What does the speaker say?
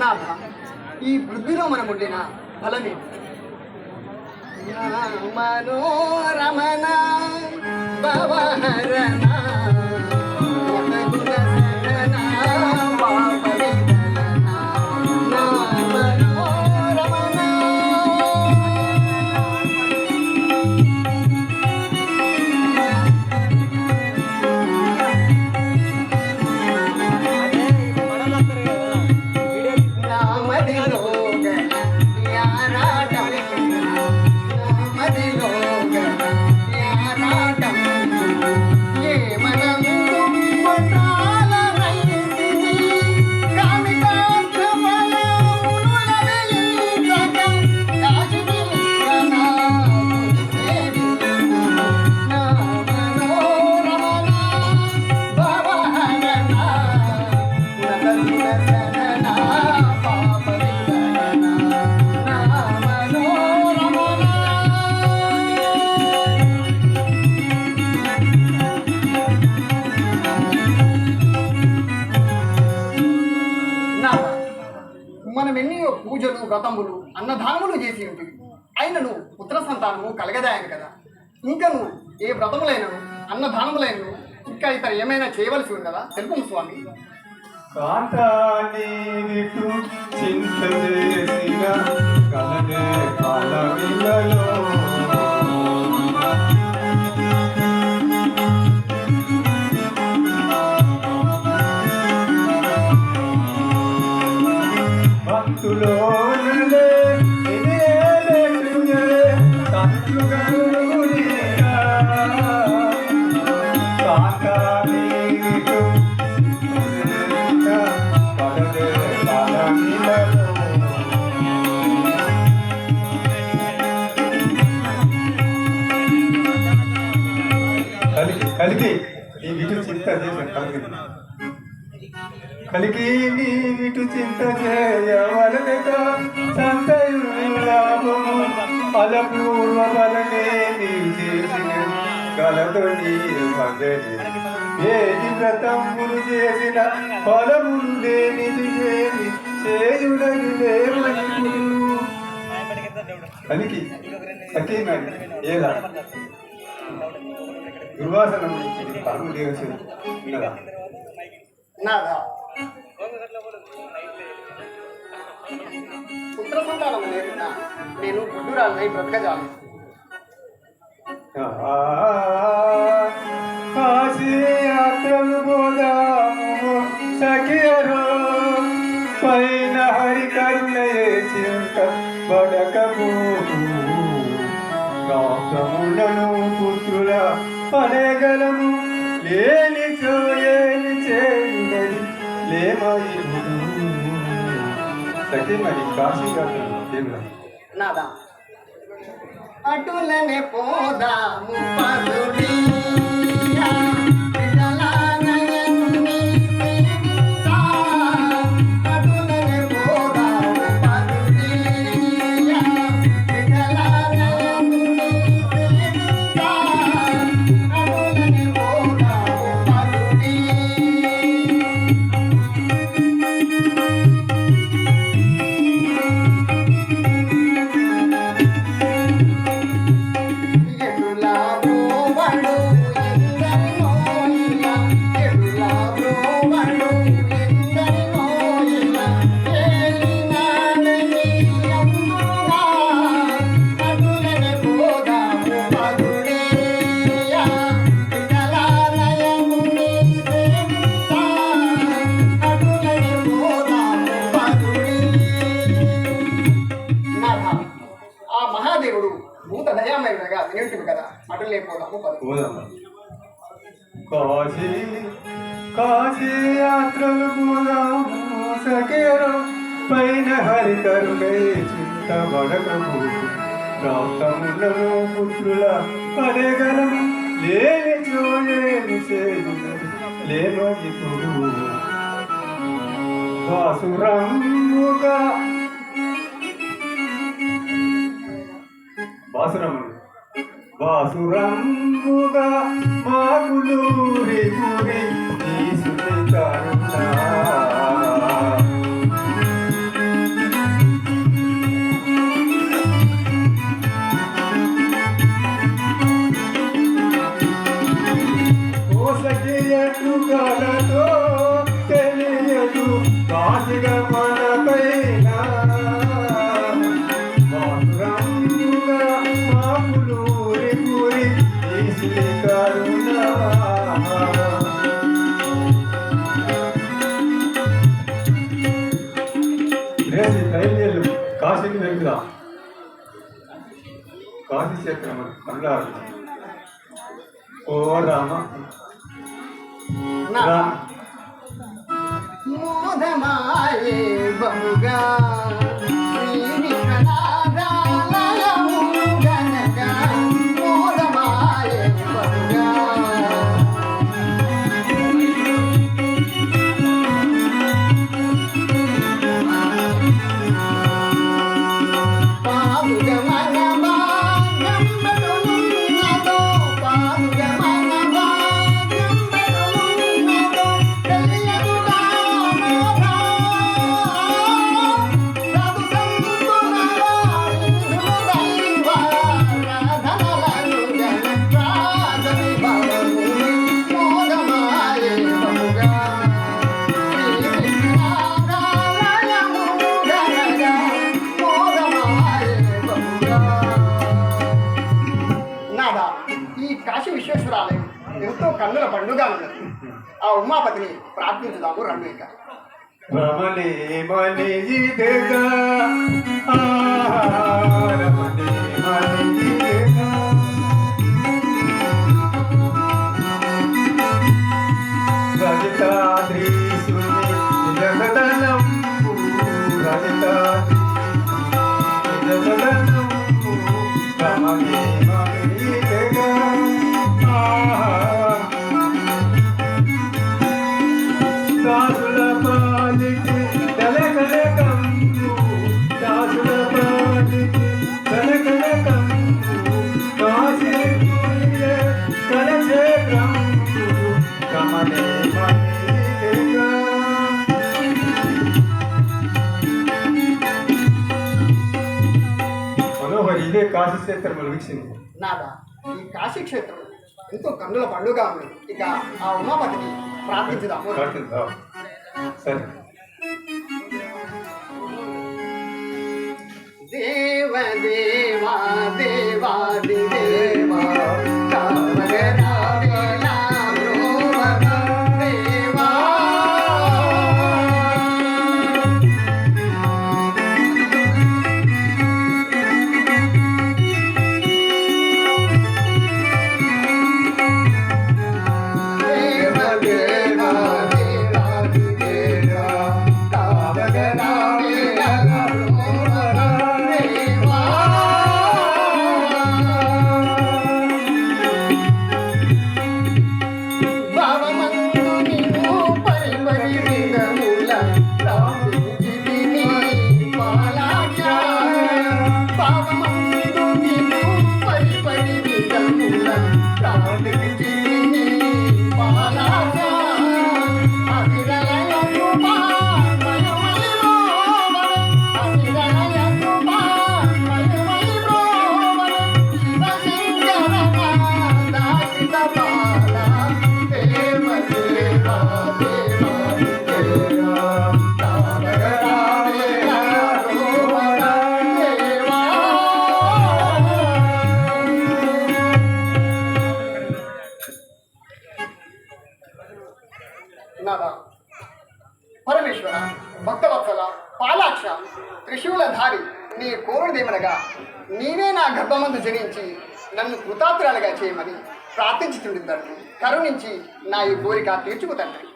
నాథ ఈ వృద్ధిలో మనం ఉండిన ఫలమేమి మనోరమణ భవహరణ ಮಾಡಿದ್ರು వ్రతములు అన్నదానములు చేసి ఉంటుంది అయినను పుత్ర సంతానము కలగదాయను కదా. ఇంకా నువ్వు ఏ వ్రతములైనను అన్నదానములైనను ఇంకా ఇతర ఏమైనా చేయవలసి ఉన్నదా తెలుపు స్వామి. కాంతాని విటు కలనే కాలమిలలో భక్తులో కలిగి నీ విటు చింత చేశాను కలిగి కలిగి నీ విటు చింత చేయవలనక సంతయులాభము అలపూర్వ బలనే నీ చేసిన కలతో నీ మందడి ఏది వ్రతములు చేసిన ఫలములు లేనిది లేని చేయుడని లేవని కలిగి సఖీనాడు ఏలా? దుర్వాసనం పరము దేవసి ఉన్నదా నాదా? పుత్ర సంతానం లేకున్నా నేను గుడ్డురాలనై బ్రతకజాను పడగలము. లేని చోయేని చేయుడని లేమని సఖి మరి కాశీ నాదా. అటులనే పోదాము పదుడి లేకపోదాము కాశీ కాశీ యాత్రలు పోదాము సఖేరం పైన హరి కరుణే చింత వడకము ప్రాప్తములను పుత్రుల పడగలము లేని చోయేని చేయుడు ఇప్పుడు వాసురముగా. వాసురములు వాసురముగా మాకులూరి గురి తీసుకుంటారు బయలుదేరు కాశీకి వెళ్తురా కాశీ క్షేత్రం కమలారు ఓ రామ. రామ విశ్వేశ్వరాలయం. ఎంతో కన్నుల పండుగ ఉన్నది ఆ ఉమాపతిని ప్రార్థించుదాము రండి ఇక రమణి మణి రమణి. మణి మనోహర్ ఇదే కాశీ క్షేత్రం వీక్షింది నాదా ఈ కాశీ క్షేత్రం ఎంతో కన్నుల పండుగ ఉన్నది ఇక ఆ ఉమాపతిని ప్రార్థించుదాము. సరే. దేవ దేవా దేవాది దేవా. పరమేశ్వర భక్తవత్సల పాలాక్ష త్రిశూలధారి నీ కోరుడిదేమనగా నీవే నా గర్భమందు జనించి నన్ను కృతాత్రాలుగా చేయమని ప్రార్థించుతుండి తండ్రి కరుణించి నా ఈ కోరిక తీర్చుకు తండ్రి.